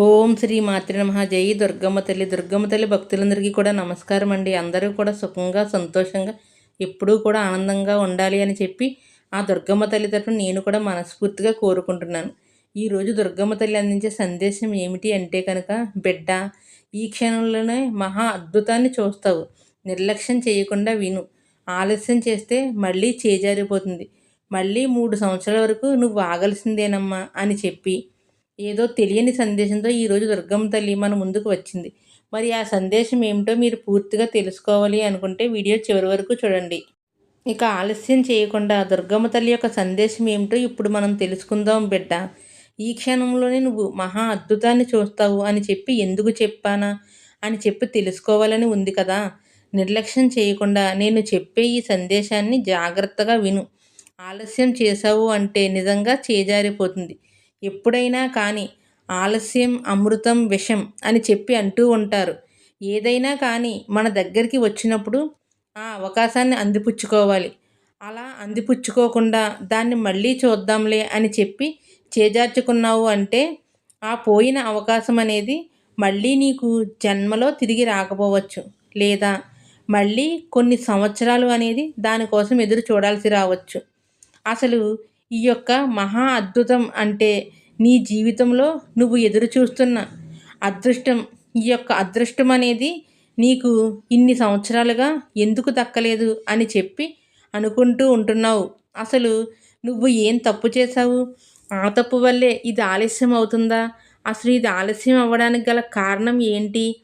ఓం శ్రీ మాతృ నమ. జై దుర్గమ్మ తల్లి దుర్గమ్మ తల్లి భక్తులందరికీ కూడా నమస్కారం అండి. అందరూ కూడా సుఖంగా సంతోషంగా ఎప్పుడూ కూడా ఆనందంగా ఉండాలి అని చెప్పి ఆ దుర్గమ్మ తల్లి తరఫున నేను కూడా మనస్ఫూర్తిగా కోరుకుంటున్నాను. ఈరోజు దుర్గమ్మ తల్లి అందించే సందేశం ఏమిటి అంటే కనుక బిడ్డ ఈ క్షణంలోనే మహా అద్భుతాన్ని చూస్తావు. నిర్లక్ష్యం చేయకుండా విను. ఆలస్యం చేస్తే మళ్ళీ చేజారిపోతుంది. మళ్ళీ మూడు సంవత్సరాల వరకు నువ్వు ఆగలసిందేనమ్మా అని చెప్పి ఏదో తెలియని సందేశంతో ఈరోజు దుర్గమ్మ తల్లి మన ముందుకు వచ్చింది. మరి ఆ సందేశం ఏమిటో మీరు పూర్తిగా తెలుసుకోవాలి అనుకుంటే వీడియో చివరి వరకు చూడండి. ఇక ఆలస్యం చేయకుండా దుర్గమ్మ తల్లి యొక్క సందేశం ఏమిటో ఇప్పుడు మనం తెలుసుకుందాం బిడ్డ. ఈ క్షణంలోనే నువ్వు మహా అద్భుతాన్ని చూస్తావు అని చెప్పి ఎందుకు చెప్పానా? అని చెప్పి తెలుసుకోవాలని ఉంది కదా. నిర్లక్ష్యం చేయకుండా నేను చెప్పే ఈ సందేశాన్ని జాగ్రత్తగా విను. ఆలస్యం చేశావు అంటే నిజంగా చేజారిపోతుంది. ఎప్పుడైనా కానీ ఆలస్యం అమృతం విషం అని చెప్పి అంటూ ఉంటారు. ఏదైనా కానీ మన దగ్గరికి వచ్చినప్పుడు ఆ అవకాశాన్ని అందిపుచ్చుకోవాలి. అలా అందిపుచ్చుకోకుండా దాన్ని మళ్ళీ చూద్దాంలే అని చెప్పి చేజార్చుకున్నావు అంటే ఆ పోయిన అవకాశం అనేది మళ్ళీ నీకు జన్మలో తిరిగి రాకపోవచ్చు. లేదా మళ్ళీ కొన్ని సంవత్సరాలు అనేది దానికోసం ఎదురు చూడాల్సి రావచ్చు. అసలు ఈ యొక్క మహా అద్భుతం అంటే నీ జీవితంలో నువ్వు ఎదురు చూస్తున్న అదృష్టం. ఈ యొక్క అదృష్టం అనేది నీకు ఇన్ని సంవత్సరాలుగా ఎందుకు దక్కలేదు అని చెప్పి అనుకుంటూ ఉంటున్నావు. అసలు నువ్వు ఏం తప్పు చేశావు? ఆ తప్పు వల్లే ఇది ఆలస్యం అవుతుందా? అసలు ఇది ఆలస్యం అవ్వడానికి గల కారణం ఏంటి?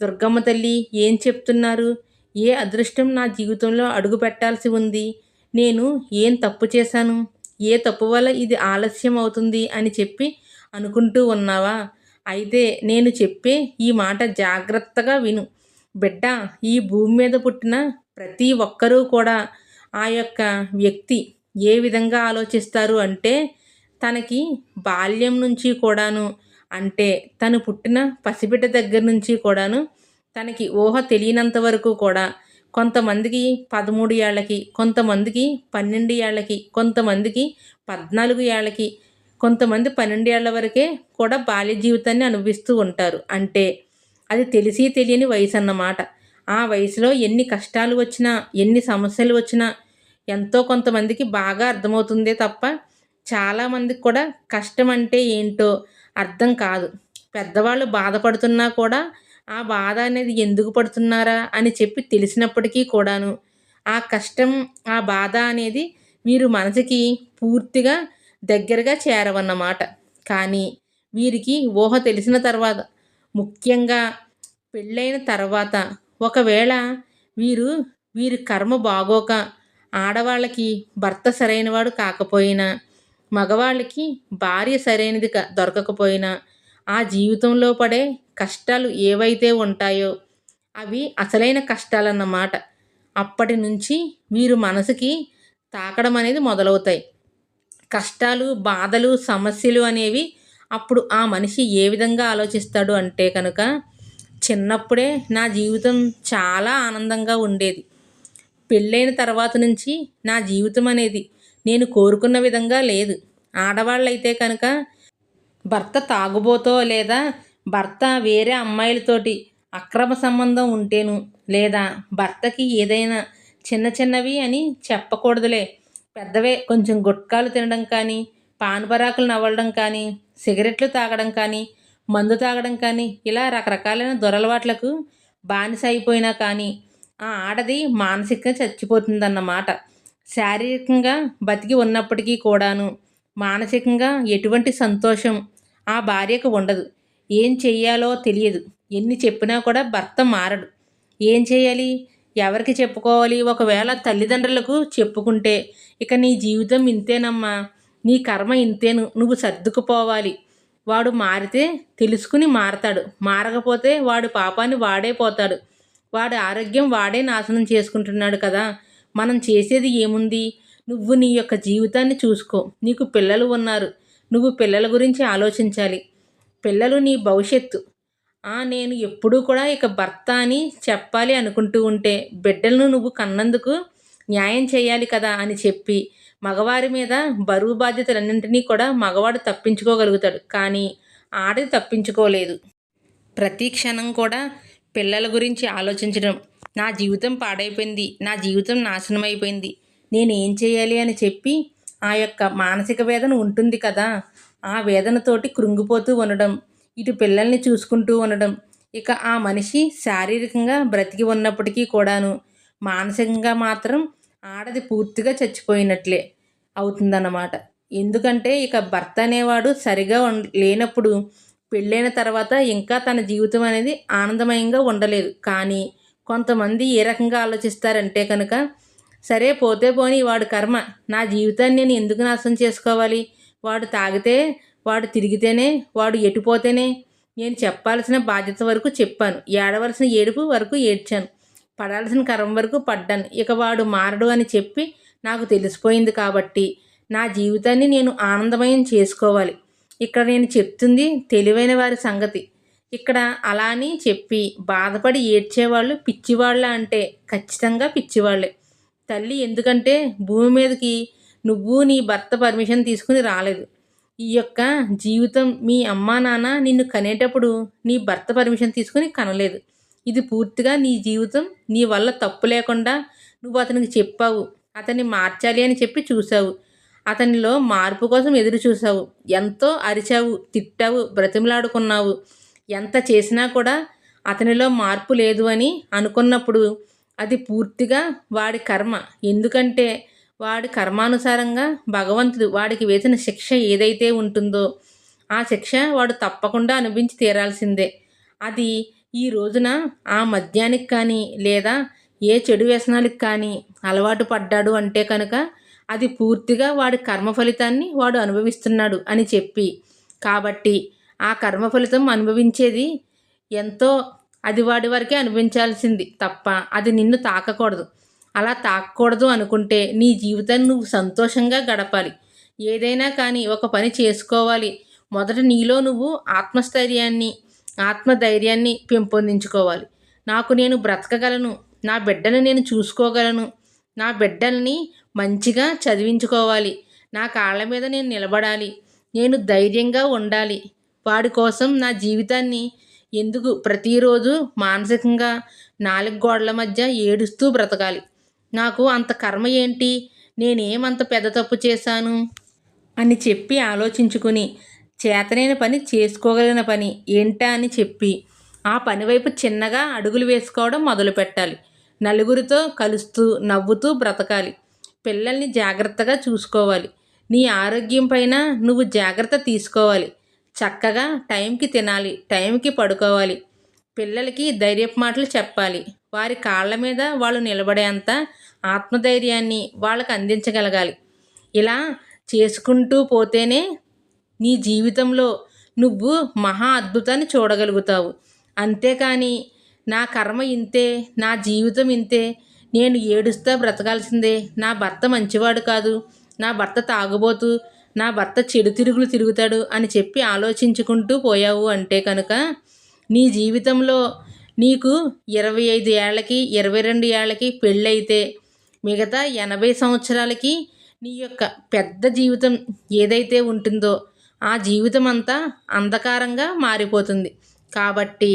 దుర్గమ్మ తల్లి ఏం చెప్తున్నారు? ఏ అదృష్టం నా జీవితంలో అడుగు పెట్టాల్సి ఉంది? నేను ఏం తప్పు చేశాను? ఏ తప్పు వల్ల ఇది ఆలస్యం అవుతుంది అని చెప్పి అనుకుంటూ ఉన్నావా? అయితే నేను చెప్పే ఈ మాట జాగ్రత్తగా విను. బిడ్డ ఈ భూమి మీద పుట్టిన ప్రతి ఒక్కరూ కూడా ఆ యొక్క వ్యక్తి ఏ విధంగా ఆలోచిస్తారు అంటే తనకి బాల్యం నుంచి కూడాను అంటే తను పుట్టిన పసిబిడ్డ దగ్గర నుంచి కూడాను తనకి ఊహ తెలియనంత వరకు కూడా కొంతమందికి పదమూడు ఏళ్ళకి కొంతమందికి పన్నెండు ఏళ్ళకి కొంతమందికి పద్నాలుగు ఏళ్ళకి కొంతమంది పన్నెండు ఏళ్ళ వరకే కూడా బాల్య జీవితాన్ని అనుభవిస్తూ ఉంటారు. అంటే అది తెలిసి తెలియని వయసు అన్నమాట ఆ వయసులో ఎన్ని కష్టాలు వచ్చినా ఎన్ని సమస్యలు వచ్చినా ఎంతో కొంతమందికి బాగా అర్థమవుతుందే తప్ప చాలామందికి కూడా కష్టం అంటే ఏంటో అర్థం కాదు. పెద్దవాళ్ళు బాధపడుతున్నా కూడా ఆ బాధ అనేది ఎందుకు పడుతున్నారా అని చెప్పి తెలిసినప్పటికీ కూడాను ఆ కష్టం ఆ బాధ అనేది వీరు మనసుకి పూర్తిగా దగ్గరగా చేరవన్నమాట. కానీ వీరికి ఊహ తెలిసిన తర్వాత ముఖ్యంగా పెళ్ళైన తర్వాత ఒకవేళ వీరు వీరి కర్మ బాగోక ఆడవాళ్ళకి భర్త సరైనవాడు కాకపోయినా మగవాళ్ళకి భార్య సరైనది దొరకకపోయినా ఆ జీవితంలో పడే కష్టాలు ఏవైతే ఉంటాయో అవి అసలైన కష్టాలన్నమాట. అప్పటి నుంచి వీరు మనసుకి తాకడం అనేది మొదలవుతాయి. కష్టాలు బాధలు సమస్యలు అనేవి అప్పుడు ఆ మనిషి ఏ విధంగా ఆలోచిస్తాడు అంటే కనుక చిన్నప్పుడే నా జీవితం చాలా ఆనందంగా ఉండేది. పెళ్ళైన తర్వాత నుంచి నా జీవితం అనేది నేను కోరుకున్న విధంగా లేదు. ఆడవాళ్ళైతే కనుక భర్త తాగుబోతో లేదా భర్త వేరే అమ్మాయిలతోటి అక్రమ సంబంధం ఉంటేను లేదా భర్తకి ఏదైనా చిన్న చిన్నవి అని చెప్పకూడదులే. పెద్దవే కొంచెం గుట్కాలు తినడం కానీ పానపరాకులు నవ్వడం కానీ సిగరెట్లు తాగడం కానీ మందు తాగడం కానీ ఇలా రకరకాలైన దొరలవాట్లకు బానిస అయిపోయినా కానీ ఆ ఆడది మానసికంగా చచ్చిపోతుందన్నమాట. శారీరకంగా బతికి ఉన్నప్పటికీ కూడాను మానసికంగా ఎటువంటి సంతోషం ఆ భార్యకు ఉండదు. ఏం చెయ్యాలో తెలియదు. ఎన్ని చెప్పినా కూడా భర్త మారడు. ఏం చేయాలి ఎవరికి చెప్పుకోవాలి? ఒకవేళ తల్లిదండ్రులకు చెప్పుకుంటే ఇక నీ జీవితం ఇంతేనమ్మా. నీ కర్మ ఇంతేను. నువ్వు సర్దుకుపోవాలి. వాడు మారితే తెలుసుకుని మారతాడు. మారకపోతే వాడు పాపాన్ని వాడే పోతాడు. వాడి ఆరోగ్యం వాడే నాశనం చేసుకుంటున్నాడు కదా. మనం చేసేది ఏముంది? నువ్వు నీ యొక్క జీవితాన్ని చూసుకో. నీకు పిల్లలు ఉన్నారు. నువ్వు పిల్లల గురించి ఆలోచించాలి. పిల్లలు నీ భవిష్యత్తు. నేను ఎప్పుడూ కూడా ఇక భర్త అని చెప్పాలి అనుకుంటూ ఉంటే బిడ్డలను నువ్వు కన్నందుకు న్యాయం చేయాలి కదా అని చెప్పి మగవారి మీద బరువు బాధ్యతలన్నింటినీ కూడా మగవాడు తప్పించుకోగలుగుతాడు. కానీ ఆడది తప్పించుకోలేదు. ప్రతి క్షణం కూడా పిల్లల గురించి ఆలోచించడం నా జీవితం పాడైపోయింది నా జీవితం నాశనం అయిపోయింది నేను ఏం చేయాలి అని చెప్పి ఆ యొక్క మానసిక వేదన ఉంటుంది కదా. ఆ వేదనతోటి కృంగిపోతూ ఉండడం ఇటు పిల్లల్ని చూసుకుంటూ ఉండడం ఇక ఆ మనిషి శారీరకంగా బ్రతికి ఉన్నప్పటికీ కూడాను మానసికంగా మాత్రం ఆడది పూర్తిగా చచ్చిపోయినట్లే అవుతుందన్నమాట. ఎందుకంటే ఇక భర్త అనేవాడు సరిగా లేనప్పుడు పెళ్ళైన తర్వాత ఇంకా తన జీవితం అనేది ఆనందమయంగా ఉండలేదు. కానీ కొంతమంది ఏ రకంగా ఆలోచిస్తారంటే కనుక సరే పోతే పోని వాడు కర్మ నా జీవితాన్ని నేను ఎందుకు నాశనం చేసుకోవాలి? వాడు తాగితే వాడు తిరిగితేనే వాడు ఎటుపోతేనే నేను చెప్పాల్సిన బాధ్యత వరకు చెప్పాను. ఏడవలసిన ఏడుపు వరకు ఏడ్చాను. పడాల్సిన కరం వరకు పడ్డాను. ఇక వాడు మారడు అని చెప్పి నాకు తెలిసిపోయింది కాబట్టి నా జీవితాన్ని నేను ఆనందమయం చేసుకోవాలి. ఇక్కడ నేను చెప్తుంది తెలివైన వారి సంగతి. ఇక్కడ అలా అని చెప్పి బాధపడి ఏడ్చేవాళ్ళు పిచ్చివాళ్ళ అంటే ఖచ్చితంగా పిచ్చివాళ్ళే. తల్లి ఎందుకంటే భూమి మీదకి నువ్వు నీ భర్త పర్మిషన్ తీసుకుని రాలేదు. ఈ యొక్క జీవితం మీ అమ్మా నాన్న నిన్ను కనేటప్పుడు నీ భర్త పర్మిషన్ తీసుకుని కనలేదు. ఇది పూర్తిగా నీ జీవితం నీ వల్ల తప్పు లేకుండా నువ్వు అతనికి చెప్పావు. అతన్ని మార్చాలి అని చెప్పి చూసావు అతనిలో మార్పు కోసం ఎదురు చూసావు ఎంతో అరిచావు తిట్టావు బ్రతిమలాడుకున్నావు. ఎంత చేసినా కూడా అతనిలో మార్పు లేదు అని అనుకున్నప్పుడు అది పూర్తిగా వాడి కర్మ. ఎందుకంటే వాడి కర్మానుసారంగా భగవంతుడు వాడికి వేసిన శిక్ష ఏదైతే ఉంటుందో ఆ శిక్ష వాడు తప్పకుండా అనుభవించి తీరాల్సిందే. అది ఈ రోజున ఆ మద్యానికి కానీ లేదా ఏ చెడు వ్యసనాలకు కానీ అలవాటు పడ్డాడు అంటే కనుక అది పూర్తిగా వాడి కర్మ ఫలితాన్ని వాడు అనుభవిస్తున్నాడు అని చెప్పి. కాబట్టి ఆ కర్మ ఫలితం అనుభవించేది ఎంతో అది వాడి వరకే అనుభవించాల్సింది తప్ప అది నిన్ను తాకకూడదు. అలా తాకకూడదు అనుకుంటే నీ జీవితాన్ని నువ్వు సంతోషంగా గడపాలి. ఏదైనా కానీ ఒక పని చేసుకోవాలి. మొదట నీలో నువ్వు ఆత్మస్థైర్యాన్ని ఆత్మధైర్యాన్ని పెంపొందించుకోవాలి. నాకు నేను బ్రతకగలను నా బిడ్డను నేను చూసుకోగలను నా బిడ్డల్ని మంచిగా చదివించుకోవాలి. నా కాళ్ళ మీద నేను నిలబడాలి. నేను ధైర్యంగా ఉండాలి. వాడి కోసం నా జీవితాన్ని ఎందుకు ప్రతిరోజు మానసికంగా నాలుగు గోడల మధ్య ఏడుస్తూ బ్రతకాలి. నాకు అంత కర్మ ఏంటి? నేనేమంత పెద్ద తప్పు చేశాను? అని చెప్పి ఆలోచించుకుని చేతనైన పని చేసుకోగలిగిన పని ఏంటా అని చెప్పి ఆ పని వైపు చిన్నగా అడుగులు వేసుకోవడం మొదలు పెట్టాలి. నలుగురితో కలుస్తూ నవ్వుతూ బ్రతకాలి. పిల్లల్ని జాగ్రత్తగా చూసుకోవాలి. నీ ఆరోగ్యం పైన నువ్వు జాగ్రత్త తీసుకోవాలి. చక్కగా టైంకి తినాలి టైంకి పడుకోవాలి. పిల్లలకి ధైర్యపు మాటలు చెప్పాలి. వారి కాళ్ళ మీద వాళ్ళు నిలబడేంత ఆత్మధైర్యాన్ని వాళ్ళకి అందించగలగాలి. ఇలా చేసుకుంటూ పోతేనే నీ జీవితంలో నువ్వు మహా అద్భుతాన్ని చూడగలుగుతావు. అంతేకాని నా కర్మ ఇంతే నా జీవితం ఇంతే నేను ఏడుస్తా బ్రతకాల్సిందే నా భర్త మంచివాడు కాదు నా భర్త తాగుబోతూ నా భర్త చెడు తిరుగులు తిరుగుతాడు అని చెప్పి ఆలోచించుకుంటూ పోయావు అంటే కనుక నీ జీవితంలో నీకు ఇరవై ఐదు ఏళ్ళకి ఇరవై రెండు ఏళ్ళకి పెళ్ళైతే మిగతా ఎనభై సంవత్సరాలకి నీ యొక్క పెద్ద జీవితం ఏదైతే ఉంటుందో ఆ జీవితం అంతా అంధకారంగా మారిపోతుంది. కాబట్టి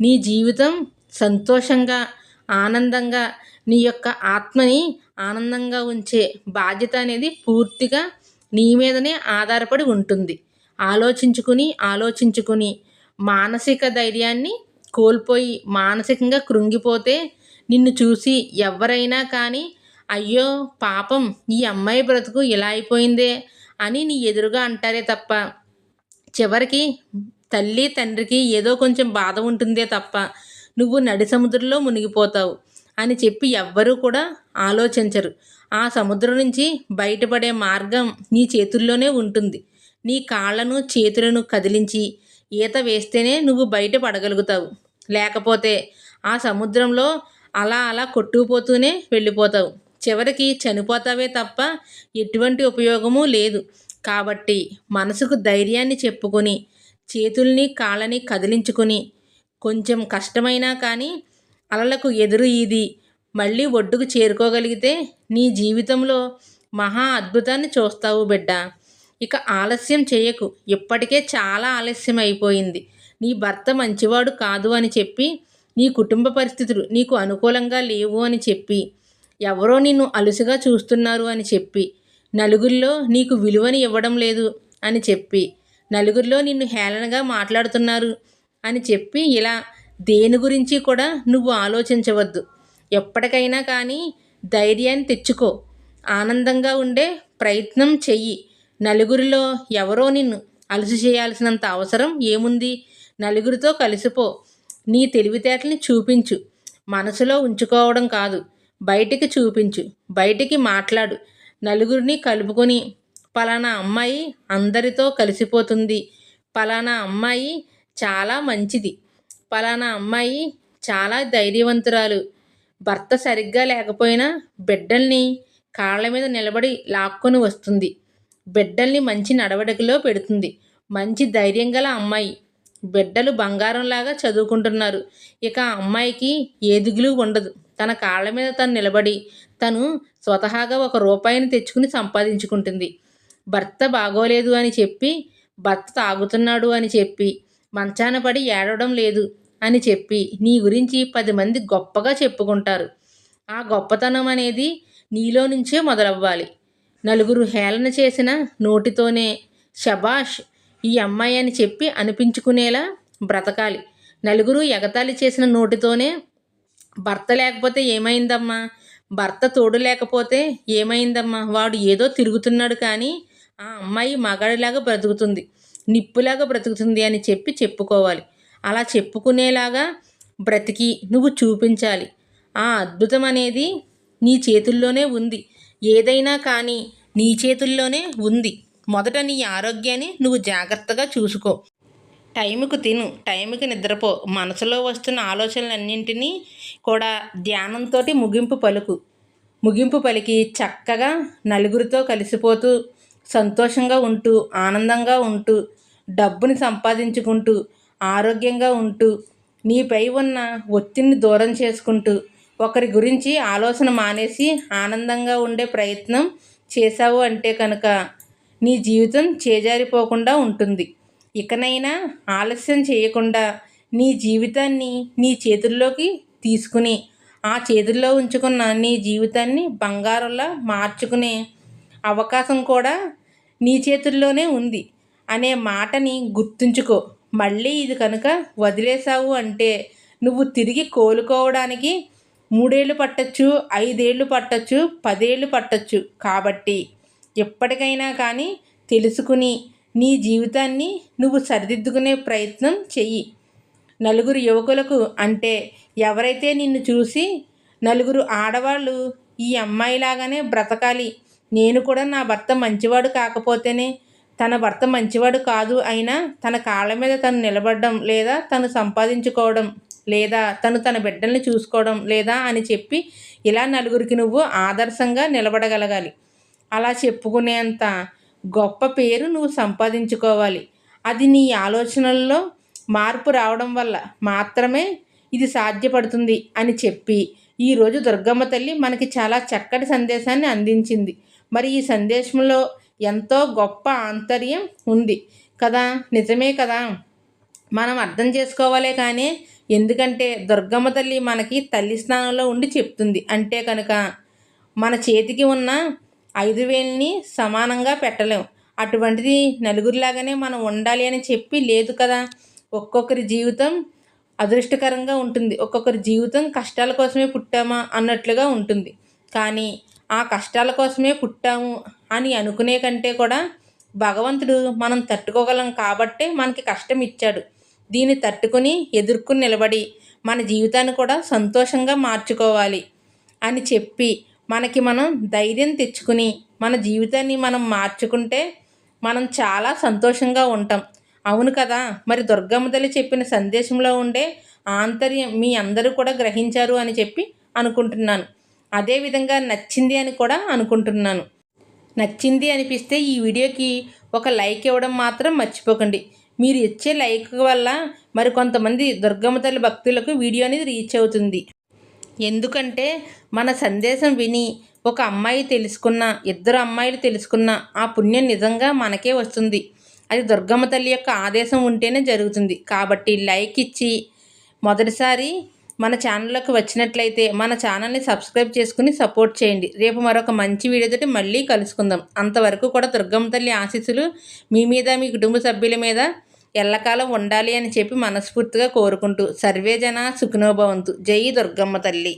నీ జీవితం సంతోషంగా ఆనందంగా నీ యొక్క ఆత్మని ఆనందంగా ఉంచే బాధ్యత అనేది పూర్తిగా నీ మీదనే ఆధారపడి ఉంటుంది. ఆలోచించుకుని ఆలోచించుకుని మానసిక ధైర్యాన్ని కోల్పోయి మానసికంగా కృంగిపోతే నిన్ను చూసి ఎవరైనా కానీ అయ్యో పాపం ఈ అమ్మాయి బ్రతుకు ఇలా అయిపోయిందే అని నీ ఎదురుగా అంటారే తప్ప చివరికి తల్లి తండ్రికి ఏదో కొంచెం బాధ ఉంటుందే తప్ప నువ్వు నడి సముద్రంలో మునిగిపోతావు అని చెప్పి ఎవ్వరూ కూడా ఆలోచించరు. ఆ సముద్రం నుంచి బయటపడే మార్గం నీ చేతుల్లోనే ఉంటుంది. నీ కాళ్ళను చేతులను కదిలించి ఈత వేస్తేనే నువ్వు బయట పడగలుగుతావు. లేకపోతే ఆ సముద్రంలో అలా అలా కొట్టుకుపోతూనే వెళ్ళిపోతావు. చివరికి చనిపోతావే తప్ప ఎటువంటి ఉపయోగము లేదు. కాబట్టి మనసుకు ధైర్యాన్ని చెప్పుకొని చేతుల్ని కాళ్ళని కదిలించుకొని కొంచెం కష్టమైనా కానీ అలలకు ఎదురు ఇది మళ్ళీ ఒడ్డుకు చేరుకోగలిగితే నీ జీవితంలో మహా అద్భుతాన్ని చూస్తావు బిడ్డ. ఇక ఆలస్యం చేయకు. ఇప్పటికే చాలా ఆలస్యం అయిపోయింది నీ భర్త మంచివాడు కాదు అని చెప్పి నీ కుటుంబ పరిస్థితులు నీకు అనుకూలంగా లేవు అని చెప్పి ఎవరో నిన్ను అలుసుగా చూస్తున్నారు అని చెప్పి నలుగురిలో నీకు విలువని ఇవ్వడం లేదు అని చెప్పి నలుగురిలో నిన్ను హేళనగా మాట్లాడుతున్నారు అని చెప్పి ఇలా దేని గురించి కూడా నువ్వు ఆలోచించవద్దు. ఎప్పటికైనా కానీ ధైర్యాన్ని తెచ్చుకో. ఆనందంగా ఉండే ప్రయత్నం చెయ్యి. నలుగురిలో ఎవరో నిన్ను అలసి చేయాల్సినంత అవసరం ఏముంది? నలుగురితో కలిసిపో. నీ తెలివితేటల్ని చూపించు. మనసులో ఉంచుకోవడం కాదు. బయటికి చూపించు. బయటికి మాట్లాడు. నలుగురిని కలుపుకొని పలానా అమ్మాయి అందరితో కలిసిపోతుంది. పలానా అమ్మాయి చాలా మంచిది. పలానా అమ్మాయి చాలా ధైర్యవంతురాలు. భర్త సరిగ్గా లేకపోయినా బిడ్డల్ని కాళ్ళ మీద నిలబడి లాక్కొని వస్తుంది. బిడ్డల్ని మంచి నడవడికలో పెడుతుంది. మంచి ధైర్యం గల అమ్మాయి. బిడ్డలు బంగారంలాగా చదువుకుంటున్నారు. ఇక ఆ అమ్మాయికి ఏ దిగులు ఉండదు. తన కాళ్ళ మీద తను నిలబడి తను స్వతహాగా ఒక రూపాయిని తెచ్చుకుని సంపాదించుకుంటుంది. భర్త బాగోలేదు అని చెప్పి భర్త తాగుతున్నాడు అని చెప్పి మంచాన పడి ఏడవడం లేదు అని చెప్పి నీ గురించి పది మంది గొప్పగా చెప్పుకుంటారు. ఆ గొప్పతనం అనేది నీలో నుంచే మొదలవ్వాలి. నలుగురు హేళన చేసిన నోటితోనే శబాష్ ఈ అమ్మాయి అని చెప్పి అనిపించుకునేలా బ్రతకాలి. నలుగురు ఎగతాళి చేసిన నోటితోనే భర్త లేకపోతే ఏమైందమ్మా? భర్త తోడు లేకపోతే ఏమైందమ్మా? వాడు ఏదో తిరుగుతున్నాడు కానీ ఆ అమ్మాయి మగాడిలాగా బ్రతుకుతుంది నిప్పులాగా బ్రతుకుతుంది అని చెప్పి చెప్పుకోవాలి. అలా చెప్పుకునేలాగా బ్రతికి నువ్వు చూపించాలి. ఆ అద్భుతం అనేది నీ చేతుల్లోనే ఉంది. ఏదైనా కానీ నీ చేతుల్లోనే ఉంది. మొదట నీ ఆరోగ్యాన్ని నువ్వు జాగ్రత్తగా చూసుకో. టైంకు తిను. టైంకి నిద్రపో. మనసులో వస్తున్న ఆలోచనలన్నింటినీ కూడా ధ్యానంతో ముగింపు పలుకు. ముగింపు పలికి చక్కగా నలుగురితో కలిసిపోతూ సంతోషంగా ఉంటూ ఆనందంగా ఉంటూ డబ్బుని సంపాదించుకుంటూ ఆరోగ్యంగా ఉంటూ నీపై ఉన్న ఒత్తిడిని దూరం చేసుకుంటూ ఒకరి గురించి ఆలోచన మానేసి ఆనందంగా ఉండే ప్రయత్నం చేశావు అంటే కనుక నీ జీవితం చేజారిపోకుండా ఉంటుంది. ఇకనైనా ఆలస్యం చేయకుండా నీ జీవితాన్ని నీ చేతుల్లోకి తీసుకుని ఆ చేతుల్లో ఉంచుకున్న నీ జీవితాన్ని బంగారంలా మార్చుకునే అవకాశం కూడా నీ చేతుల్లోనే ఉంది. అనే మాటని గుర్తుంచుకో. మళ్ళీ ఇది కనుక వదిలేసావు అంటే నువ్వు తిరిగి కోలుకోవడానికి మూడేళ్ళు పట్టచ్చు ఐదేళ్ళు పట్టచ్చు పదేళ్ళు పట్టచ్చు. కాబట్టి ఎప్పటికైనా కానీ తెలుసుకుని నీ జీవితాన్ని నువ్వు సరిదిద్దుకునే ప్రయత్నం చెయ్యి. నలుగురు యువకులకు అంటే ఎవరైతే నిన్ను చూసి నలుగురు ఆడవాళ్ళు ఈ అమ్మాయిలాగానే బ్రతకాలి నేను కూడా నా భర్త మంచివాడు కాకపోతేనే తన భర్త మంచివాడు కాదు అయినా తన కాళ్ళ మీద తను నిలబడడం లేదా తను సంపాదించుకోవడం లేదా తను తన బిడ్డల్ని చూసుకోవడం లేదా అని చెప్పి ఇలా నలుగురికి నువ్వు ఆదర్శంగా నిలబడగలగాలి. అలా చెప్పుకునేంత గొప్ప పేరు నువ్వు సంపాదించుకోవాలి. అది నీ ఆలోచనల్లో మార్పు రావడం వల్ల మాత్రమే ఇది సాధ్యపడుతుంది అని చెప్పి ఈరోజు దుర్గమ్మ తల్లి మనకి చాలా చక్కటి సందేశాన్ని అందించింది. మరి ఈ సందేశంలో ఎంతో గొప్ప ఆంతర్యం ఉంది. కదా? నిజమే కదా? మనం అర్థం చేసుకోవాలే కానీ ఎందుకంటే దుర్గమ్మ తల్లి మనకి తల్లి స్థానంలో ఉండి చెప్తుంది. అంటే కనుక మన చేతికి ఉన్న ఐదు వేలని సమానంగా పెట్టలేం. అటువంటిది నలుగురిలాగానే మనం ఉండాలి అని చెప్పి లేదు కదా. ఒక్కొక్కరి జీవితం అదృష్టకరంగా ఉంటుంది. ఒక్కొక్కరి జీవితం కష్టాల కోసమే పుట్టామా అన్నట్లుగా ఉంటుంది. కానీ ఆ కష్టాల కోసమే పుట్టాము అని అనుకునే కంటే కూడా భగవంతుడు మనం తట్టుకోగలం కాబట్టే మనకి కష్టం ఇచ్చాడు. దీన్ని తట్టుకుని ఎదుర్కొని నిలబడి మన జీవితాన్ని కూడా సంతోషంగా మార్చుకోవాలి అని చెప్పి మనకి మనం ధైర్యం తెచ్చుకుని మన జీవితాన్ని మనం మార్చుకుంటే మనం చాలా సంతోషంగా ఉంటాం. అవును కదా? మరి దుర్గమ్మ తల్లి చెప్పిన సందేశంలో ఉండే ఆంతర్యం మీ అందరూ కూడా గ్రహించారు అని చెప్పి అనుకుంటున్నాను. అదేవిధంగా నచ్చింది అని కూడా అనుకుంటున్నాను. నచ్చింది అనిపిస్తే ఈ వీడియోకి ఒక లైక్ ఇవ్వడం మాత్రం మర్చిపోకండి. మీరు ఇచ్చే లైక్ వల్ల మరి కొంతమంది దుర్గమ్మ తల్లి భక్తులకు వీడియో అనేది రీచ్ అవుతుంది. ఎందుకంటే మన సందేశం విని ఒక అమ్మాయి తెలుసుకున్న ఇద్దరు అమ్మాయిలు తెలుసుకున్న ఆ పుణ్యం నిజంగా మనకే వస్తుంది. అది దుర్గమ్మ తల్లి యొక్క ఆదేశం ఉంటేనే జరుగుతుంది. కాబట్టి లైక్ ఇచ్చి మొదటిసారి మన ఛానల్లోకి వచ్చినట్లయితే మన ఛానల్ని సబ్స్క్రైబ్ చేసుకుని సపోర్ట్ చేయండి. రేపు మరొక మంచి వీడియోతో మళ్ళీ కలుసుకుందాం. అంతవరకు కూడా దుర్గమ్మ తల్లి ఆశీస్సులు మీ మీద మీ కుటుంబ సభ్యుల మీద ఎల్లకాలం ఉండాలి అని చెప్పి మనస్ఫూర్తిగా కోరుకుంటూ సర్వేజన సుఖినోభవంతు జై దుర్గమ్మ తల్లి.